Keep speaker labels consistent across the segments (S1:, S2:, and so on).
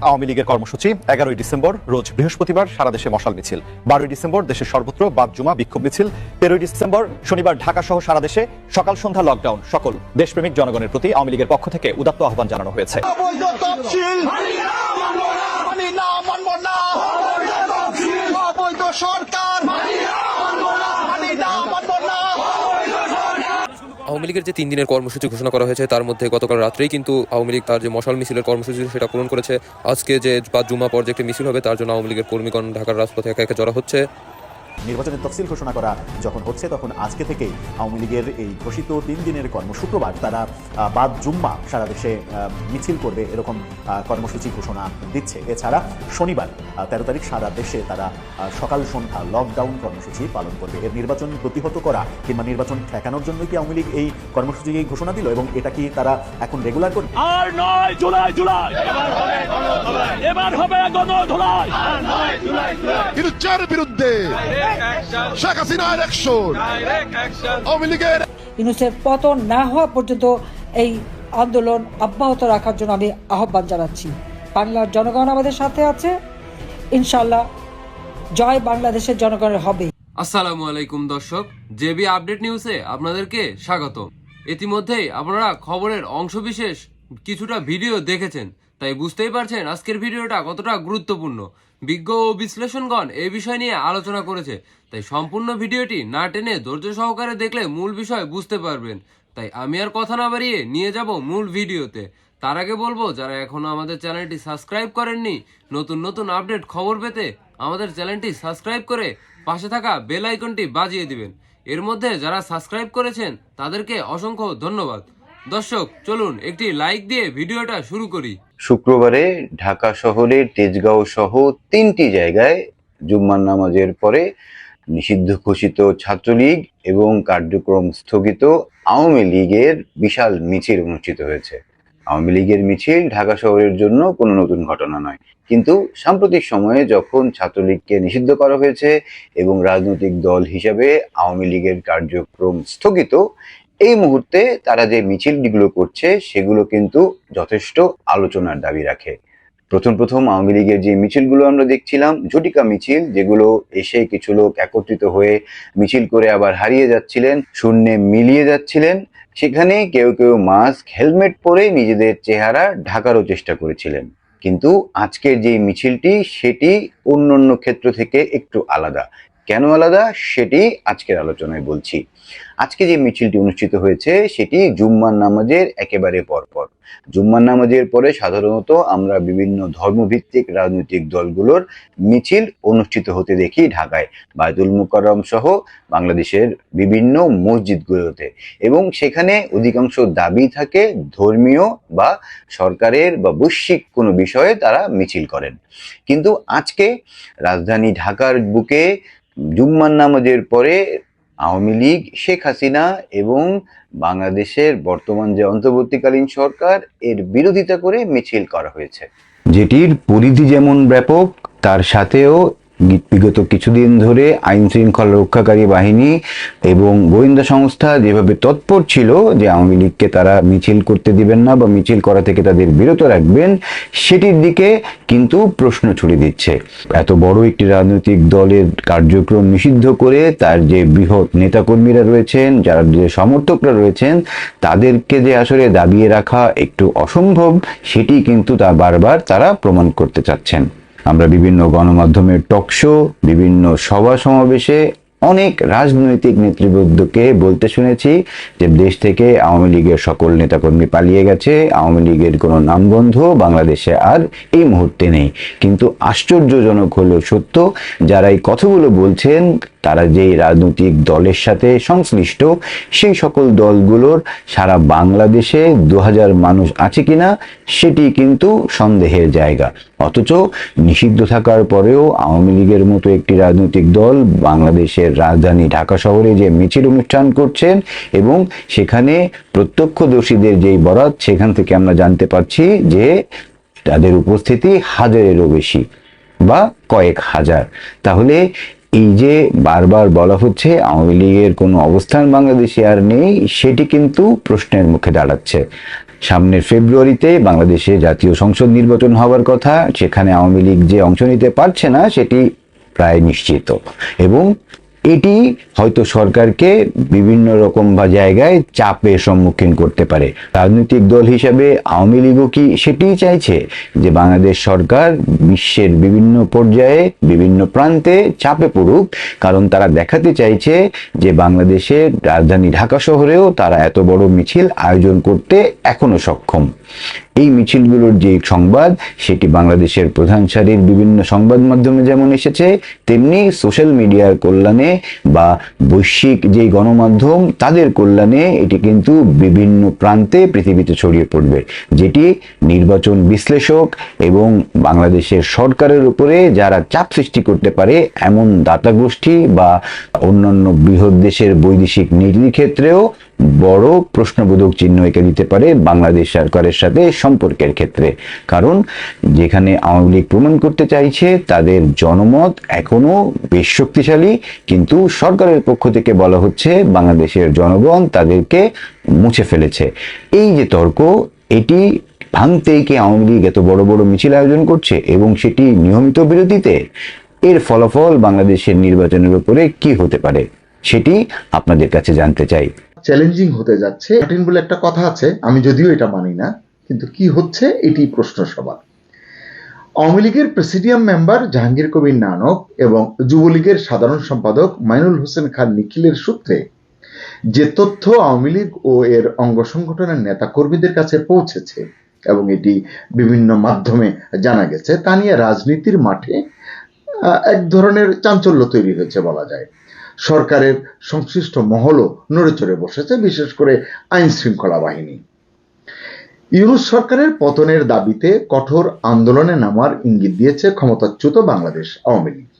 S1: আওয়ামী লীগের কর্মসূচি এগারোই ডিসেম্বর রোজ বৃহস্পতিবার সারা দেশে মশাল মিছিল বারোই ডিসেম্বর দেশের সর্বত্র বাদ জুমা বিক্ষোভ মিছিল তেরোই ডিসেম্বর শনিবার ঢাকা সহ সারা দেশে সকাল সন্ধ্যা লকডাউন সকল দেশপ্রেমিক জনগণের প্রতি আওয়ামী লীগের পক্ষ থেকে উদাত্ত আহ্বান জানানো হয়েছে
S2: মানি সরকার মানি না মানব না
S3: আওয়ামী লীগের যে তিন দিনের কর্মসূচি ঘোষণা করা হয়েছে, তার মধ্যে গতকাল রাত্রেই কিন্তু আওয়ামী লীগ তার যে মশাল মিছিলের কর্মসূচি সেটা পূরণ করেছে। আজকে যে বা জুমা পর যে একটি মিছিল হবে, তার জন্য আওয়ামী লীগের কর্মীগণ ঢাকার রাজপথে একা একা জড়া হচ্ছে।
S4: নির্বাচনের তফসিল ঘোষণা করা যখন হচ্ছে তখন আজকে থেকেই আওয়ামী লীগের এই ঘোষিত তিন দিনের কর্ম শুক্রবার তারা বাদ জুম্মা সারা দেশে মিছিল করবে এরকম কর্মসূচি ঘোষণা দিচ্ছে। এছাড়া শনিবার তেরো তারিখ সারা দেশে তারা সকাল সন্ধ্যা লকডাউন কর্মসূচি পালন করবে। এর নির্বাচন প্রতিহত করা কিংবা নির্বাচন ঠেকানোর জন্য কি আওয়ামী লীগ এই কর্মসূচি ঘোষণা দিল এবং এটা কি তারা এখন রেগুলার করবে?
S5: আর নয় জুলাই জুলাই। এবার হবে গণধোলাই
S6: ইনুচ্চার বিরুদ্ধে শেখ অ্যাকশন আওয়ামী লীগের
S7: ইউনুসের পতন না হওয়া পর্যন্ত এই আন্দোলন অব্যাহত রাখার জন্য আমি আহ্বান জানাচ্ছি। বাংলার জনগণ আমাদের সাথে আছে। ইনশাল্লাহ জয় বাংলাদেশের জনগণের হবে।
S8: আসসালামু আলাইকুম দর্শক জেবি আপডেট নিউজে আপনাদেরকে স্বাগত ইতিমধ্যেই আপনারা খবরের অংশবিশেষ কিছুটা ভিডিও দেখেছেন তাই বুঝতেই পারছেন আজকের ভিডিওটা কতটা গুরুত্বপূর্ণ। বিজ্ঞ ও বিশ্লেষণগণ এই বিষয় নিয়ে আলোচনা করেছে। তাই সম্পূর্ণ ভিডিওটি না টেনে ধৈর্য সহকারে দেখলে মূল বিষয় বুঝতে পারবেন। তাই আমি আর কথা না বাড়িয়ে নিয়ে যাব মূল ভিডিওতে। তার আগে বলব, যারা এখনও আমাদের চ্যানেলটি সাবস্ক্রাইব করেননি, নতুন নতুন আপডেট খবর পেতে আমাদের চ্যানেলটি সাবস্ক্রাইব করে পাশে থাকা বেল আইকনটি বাজিয়ে দিবেন। এর মধ্যে যারা সাবস্ক্রাইব করেছেন, তাদেরকে অসংখ্য ধন্যবাদ। দর্শক, চলুন একটি লাইক দিয়ে ভিডিওটা শুরু করি।
S9: শুক্রবারে ঢাকা শহরের তেজগাঁও সহ তিনটি জায়গায় জুম্মার নামাজের পরে নিষিদ্ধ ঘোষিত ছাত্রলীগ এবং কার্যক্রম স্থগিত আওয়ামী লীগের বিশাল মিছিল অনুষ্ঠিত হয়েছে। আওয়ামী লীগের মিছিল ঢাকা শহরের জন্য কোনো নতুন ঘটনা নয়। কিন্তু সাম্প্রতিক সময়ে যখন ছাত্রলীগকে নিষিদ্ধ করা হয়েছে এবং রাজনৈতিক দল হিসাবে আওয়ামী লীগের কার্যক্রম স্থগিত এই মুহূর্তে তারা যে মিছিলগুলো করছে, সেগুলো কিন্তু যথেষ্ট আলোচনার দাবি রাখে। প্রথম প্রথম আওয়ামী লীগের যে মিছিলগুলো আমরা দেখছিলাম, ঝটিকা মিছিল, যেগুলো এসে কিছু লোক একত্রিত হয়ে মিছিল করে আবার হারিয়ে যাচ্ছিলেন, শূন্যে মিলিয়ে যাচ্ছিলেন। সেখানে কেউ কেউ মাস্ক, হেলমেট পরে নিজেদের চেহারা ঢাকারও চেষ্টা করেছিলেন। কিন্তু আজকের যে মিছিলটি, সেটি অন্যান্য ক্ষেত্র থেকে একটু আলাদা। কেন আলাদা? সেটি আজকের আলোচনায় বলছি। আজকে যে মিছিলটি অনুষ্ঠিত হয়েছে, সেটি জুম্মার নামাজের একেবারে পরপর। জুম্মার নামাজের পরে সাধারণত আমরা বিভিন্ন ধর্মভিত্তিক রাজনৈতিক দলগুলোর মিছিল অনুষ্ঠিত হতে দেখি ঢাকায়। বায়তুল মুকাররম সহ বাংলাদেশের বিভিন্ন মসজিদগুলোতে। এবং সেখানে অধিকাংশ দাবি থাকে ধর্মীয় বা সরকারের বা বৈশ্বিক কোনো বিষয়ে তারা মিছিল করেন। কিন্তু আজকে রাজধানী ঢাকার বুকে জুম্মার নামাজের পরে আওয়ামী লীগ, শেখ হাসিনা এবং বাংলাদেশের বর্তমান যে অন্তর্বর্তীকালীন সরকার, এর বিরোধিতা করে মিছিল করা হয়েছে। যেটির পরিধি যেমন ব্যাপক, তার সাথেও বিগত কিছুদিন ধরে আইন শৃঙ্খলা রক্ষাকারী বাহিনী এবং গোয়েন্দা সংস্থা যেভাবে তৎপর ছিল যে আওয়ামী লীগকে তারা মিছিল করতে দিবেন না বা মিছিল করা থেকে তাদের বিরত রাখবেন, সেটির দিকে কিন্তু প্রশ্ন ছুড়ে দিচ্ছে। এত বড় একটি রাজনৈতিক দলের কার্যক্রম নিষিদ্ধ করে তার যে বৃহৎ নেতাকর্মীরা রয়েছেন, যারা যে সমর্থকরা রয়েছেন, তাদেরকে যে আসলে দাবিয়ে রাখা একটু অসম্ভব, সেটি কিন্তু তা বারবার তারা প্রমাণ করতে চাচ্ছেন। আমরা বিভিন্ন গণমাধ্যমের টকশো বিভিন্ন সভা সমাবেশে অনেক রাজনৈতিক নেতৃবৃন্দকে বলতে শুনেছি যে দেশ থেকে আওয়ামী লীগের সকল নেতাকর্মী পালিয়ে গেছে, আওয়ামী লীগের কোনো নামগন্ধ বাংলাদেশে আর এই মুহূর্তে নেই। কিন্তু আশ্চর্যজনক হলেও সত্য, যারা এই কথাগুলো বলছেন তারা যেই রাজনৈতিক দলের সাথে সংশ্লিষ্ট, সেই সকল দলগুলোর সারা বাংলাদেশে দু হাজার মানুষ আছে কিনা, সেটি কিন্তু সন্দেহের জায়গা। অথচ নিষিদ্ধ থাকার পরেও আওয়ামী লীগের মতো একটি রাজনৈতিক দল বাংলাদেশের রাজধানী ঢাকা শহরে যে মিছিল অনুষ্ঠান করছেন এবং সেখানে প্রত্যক্ষদর্শীদের যেই বরাত, সেখান থেকে আমরা জানতে পারছি যে তাদের উপস্থিতি হাজারেরও বেশি বা কয়েক হাজার। তাহলে এই যে বারবার বলা হচ্ছে আওয়ামী লীগের কোনো অবস্থান বাংলাদেশে আর নেই, সেটি কিন্তু প্রশ্নের মুখে দাঁড়াচ্ছে। সামনের ফেব্রুয়ারিতে বাংলাদেশে জাতীয় সংসদ নির্বাচন হওয়ার কথা, সেখানে আওয়ামী লীগ যে অংশ নিতে পারছে না, সেটি প্রায় নিশ্চিত। এবং এটি হয়তো সরকারকে বিভিন্ন রকম বা জায়গায় চাপের সম্মুখীন করতে পারে। রাজনৈতিক দল হিসাবে আওয়ামী লীগও কি সেটিই চাইছে যে বাংলাদেশ সরকার বিশ্বের বিভিন্ন পর্যায়ে, বিভিন্ন প্রান্তে চাপে পড়ুক? কারণ তারা দেখাতে চাইছে যে বাংলাদেশের রাজধানী ঢাকা শহরেও তারা এত বড় মিছিল আয়োজন করতে এখনও সক্ষম। এই মিছিলগুলোর যে সংবাদ, সেটি বাংলাদেশের প্রধান সারির বিভিন্ন সংবাদ মাধ্যমে যেমন এসেছে, তেমনি সোশ্যাল মিডিয়ার কল্যাণে বা বৈশ্বিক যে গণমাধ্যম, তাদের কল্যাণে এটি কিন্তু বিভিন্ন প্রান্তে পৃথিবীতে ছড়িয়ে পড়বে। যেটি নির্বাচন বিশ্লেষক এবং বাংলাদেশের সরকারের উপরে যারা চাপ সৃষ্টি করতে পারে, এমন দাতা গোষ্ঠী বা অন্যান্য বৃহৎ দেশের বৈদেশিক নীতির ক্ষেত্রেও বড় প্রশ্নবোধক চিহ্ন এঁকে দিতে পারে বাংলাদেশ সরকারের সাথে সম্পর্কের ক্ষেত্রে। কারণ যেখানে আওয়ামী লীগ প্রমাণ করতে চাইছে, তাদের জনমত এখনও বেশ শক্তিশালী, কিন্তু সরকারের পক্ষ থেকে বলা হচ্ছে বাংলাদেশের জনগণ তাদেরকে মুছে ফেলেছে। এই যে তর্ক, এটি ভাঙতেই কি আওয়ামী লীগ এত বড় বড় মিছিল আয়োজন করছে এবং সেটি নিয়মিত বিরতিতে? এর ফলাফল বাংলাদেশের নির্বাচনের উপরে কি হতে পারে? সেটি আপনাদের কাছে জানতে চাই।
S2: চ্যালেঞ্জিং হতে যাচ্ছে। কঠিন বলে একটা কথা আছে, আমি যদিও এটা মানি না। কিন্তু কি হচ্ছে এটি প্রশ্ন সবার। আওয়ামী লীগের প্রেসিডিয়াম মেম্বার জাহাঙ্গীর কবির নানক এবং যুবলীগের সাধারণ সম্পাদক মাইনুল হোসেন খান নিখিলের সূত্রে যে তথ্য আওয়ামী লীগ ও এর অঙ্গ সংগঠনের নেতা কর্মীদের কাছে পৌঁছেছে এবং এটি বিভিন্ন মাধ্যমে জানা গেছে, তা নিয়ে রাজনীতির মাঠে এক ধরনের চাঞ্চল্য তৈরি হয়েছে বলা যায়। সরকারের সংশ্লিষ্ট মহলও নড়ে চড়ে বসেছে, বিশেষ করে আইন শৃঙ্খলা বাহিনী। ইউনুস সরকারের পতনের দাবিতে কঠোর আন্দোলনে নামার ইঙ্গিত দিয়েছে ক্ষমতাচ্যুত বাংলাদেশ আওয়ামী লীগ।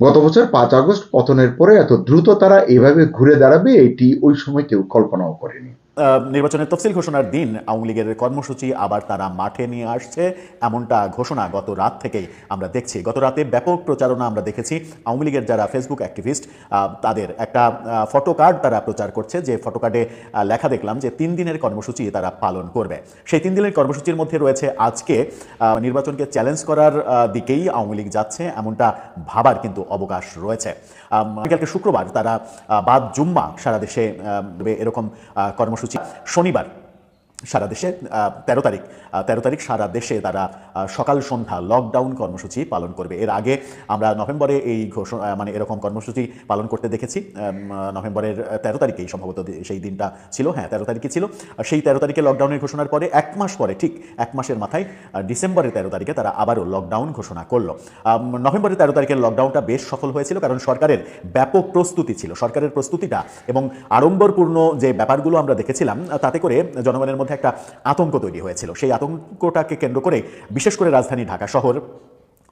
S2: গত বছর পাঁচ আগস্ট পতনের পরে এত দ্রুত তারা এভাবে ঘুরে দাঁড়াবে, এটি ওই সময় কেউ কল্পনাও করেনি।
S4: নির্বাচনের তফসিল ঘোষণার দিন আওয়ামী লীগের কর্মসূচি আবার তারা মাঠে নিয়ে আসছে। এমনটা ঘোষণা গত রাত থেকেই আমরা দেখছি। গত রাতে ব্যাপক প্রচারণা আমরা দেখেছি। আওয়ামী লীগের যারা ফেসবুক অ্যাক্টিভিস্ট তাদের একটা ফটো কার্ড তারা প্রচার করছে যে ফটো কার্ডে লেখা দেখলাম যে তিন দিনের কর্মসূচি তারা পালন করবে। সেই তিন দিনের কর্মসূচির মধ্যে রয়েছে আজকে নির্বাচনকে চ্যালেঞ্জ করার দিকেই আওয়ামী লীগ যাচ্ছে এমনটা ভাবার কিন্তু অবকাশ রয়েছে। আগামীকালকে শুক্রবার তারা বাদ জুম্মা সারা দেশে এরকম আহ, কর্মসূচি শনিবার। সারা দেশে তেরো তারিখ তেরো তারিখ সারা দেশে তারা সকাল সন্ধ্যা লকডাউন কর্মসূচি পালন করবে। এর আগে আমরা নভেম্বরে এই ঘোষণা মানে এরকম কর্মসূচি পালন করতে দেখেছি। নভেম্বরের তেরো তারিখেই সম্ভবত সেই দিনটা ছিল। হ্যাঁ তেরো তারিখে ছিল। সেই তেরো তারিখে লকডাউনের ঘোষণার পরে এক মাস পরে, ঠিক এক মাসের মাথায় ডিসেম্বরের তেরো তারিখে তারা আবারও লকডাউন ঘোষণা করল। নভেম্বরের তেরো তারিখের লকডাউনটা বেশ সফল হয়েছিল কারণ সরকারের ব্যাপক প্রস্তুতি ছিল। সরকারের প্রস্তুতিটা এবং আড়ম্বরপূর্ণ যে ব্যাপারগুলো আমরা দেখেছিলাম তাতে করে জনগণের মধ্যে একটা আতঙ্ক তৈরি হয়েছিল। সেই আতঙ্কটাকে কেন্দ্র করে বিশেষ করে রাজধানী ঢাকা শহর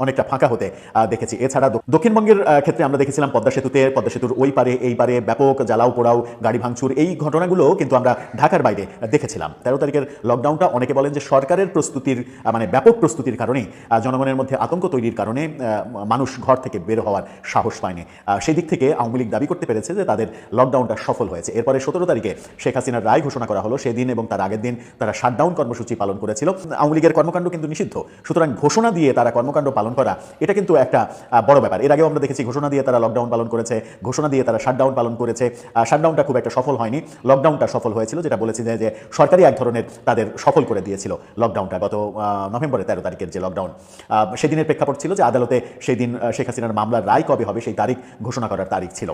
S4: অনেকটা ফাঁকা হতে দেখেছি। এছাড়া দক্ষিণবঙ্গের ক্ষেত্রে আমরা দেখেছিলাম পদ্মা সেতুতে, পদ্মা সেতুর ওই পারে, এই পারে ব্যাপক জ্বালাও পোড়াও, গাড়ি ভাঙচুর, এই ঘটনাগুলো কিন্তু আমরা ঢাকার বাইরে দেখেছিলাম। তেরো তারিখের লকডাউনটা অনেকে বলেন যে সরকারের প্রস্তুতির মানে ব্যাপক প্রস্তুতির কারণে জনগণের মধ্যে আতঙ্ক তৈরির কারণে মানুষ ঘর থেকে বের হওয়ার সাহস পায়নি। সেই দিক থেকে আওয়ামী লীগ দাবি করতে পেরেছে যে তাদের লকডাউনটা সফল হয়েছে। এরপরে সতেরো তারিখে শেখ হাসিনার রায় ঘোষণা করা হলো। সেদিন এবং তার আগের দিন তারা শাটডাউন কর্মসূচি পালন করেছিল। আওয়ামী লীগের কর্মকাণ্ড কিন্তু নিষিদ্ধ। সুতরাং ঘোষণা দিয়ে তারা কর্মকাণ্ড পালন করা এটা কিন্তু একটা বড় ব্যাপার। এর আগেও আমরা দেখেছি ঘোষণা দিয়ে তারা লকডাউন পালন করেছে ঘোষণা দিয়ে তারা শাটডাউন পালন করেছে। শাটডাউনটা খুব একটা সফল হয়নি। লকডাউনটা সফল হয়েছিল যেটা বলেছি যে সরকারি এক ধরনের তাদের সফল করে দিয়েছিল লকডাউনটা গত নভেম্বরের তেরো তারিখের যে লকডাউন সেদিনের প্রেক্ষাপট ছিল যে আদালতে সেই দিন শেখ হাসিনার মামলার রায় কবে হবে সেই তারিখ ঘোষণা করার তারিখ ছিল।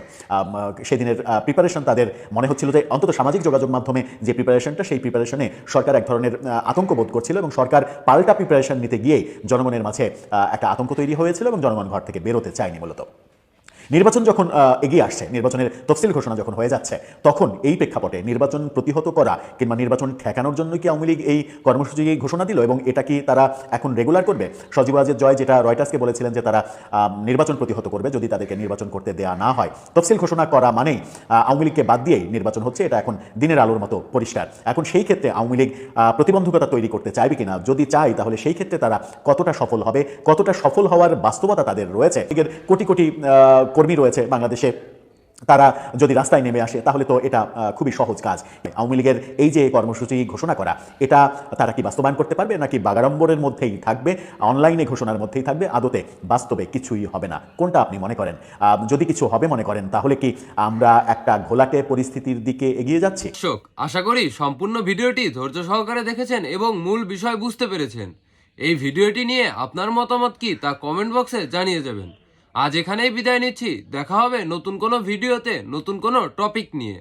S4: সেদিনের প্রিপারেশন তাদের মনে হচ্ছিল যে অন্তত সামাজিক যোগাযোগ মাধ্যমে যে প্রিপারেশনটা সেই প্রিপারেশনে সরকার এক ধরনের আতঙ্ক বোধ করছিল এবং সরকার পাল্টা প্রিপারেশন নিতে গিয়ে জনগণের মাঝে আহ, একটা আতঙ্ক তৈরি হয়েছিল এবং জনগণ ঘর থেকে বেরোতে চায়নি মূলত। নির্বাচন যখন এগিয়ে আসছে, নির্বাচনের তফসিল ঘোষণা যখন হয়ে যাচ্ছে, তখন এই প্রেক্ষাপটে নির্বাচন প্রতিহত করা কিংবা নির্বাচন ঠেকানোর জন্য কি আওয়ামী লীগ এই কর্মসূচি ঘোষণা দিল এবং এটা কি তারা এখন রেগুলার করবে? সজীব আজের জয় যেটা রয়টার্সকে বলেছিলেন যে তারা নির্বাচন প্রতিহত করবে যদি তাদেরকে নির্বাচন করতে দেয়া না হয়। তফসিল ঘোষণা করা মানেই আওয়ামী লীগকে বাদ দিয়েই নির্বাচন হচ্ছে, এটা এখন দিনের আলোর মতো পরিষ্কার। এখন সেই ক্ষেত্রে আওয়ামী লীগ প্রতিবন্ধকতা তৈরি করতে চাইবে কিনা? যদি চাই তাহলে সেই ক্ষেত্রে তারা কতটা সফল হবে? কতটা সফল হওয়ার বাস্তবতা তাদের রয়েছে? কোটি কোটি কর্মী রয়েছে বাংলাদেশে, তারা যদি রাস্তায় নেমে আসে, তাহলে তো এটা খুবই সহজ কাজ। আওয়ামী লীগের এই যে কর্মসূচি ঘোষণা করা, এটা তারা কি বাস্তবায়ন করতে পারবে, নাকি বাগাড়ম্বরের মধ্যেই থাকবে, অনলাইনে ঘোষণার মধ্যেই থাকবে, আদতে বাস্তবে কিছুই হবে না? কোনটা আপনি মনে করেন? যদি কিছু হবে মনে করেন, তাহলে কি আমরা একটা ঘোলাটে পরিস্থিতির দিকে এগিয়ে যাচ্ছি?
S8: দর্শক, আশা করি সম্পূর্ণ ভিডিওটি ধৈর্য সহকারে দেখেছেন এবং মূল বিষয় বুঝতে পেরেছেন। এই ভিডিওটি নিয়ে আপনার মতামত কি তা কমেন্ট বক্সে জানিয়ে যাবেন। আজ এখানেই বিদায় নিচ্ছি। দেখা হবে নতুন কোনো ভিডিওতে নতুন কোনো টপিক নিয়ে।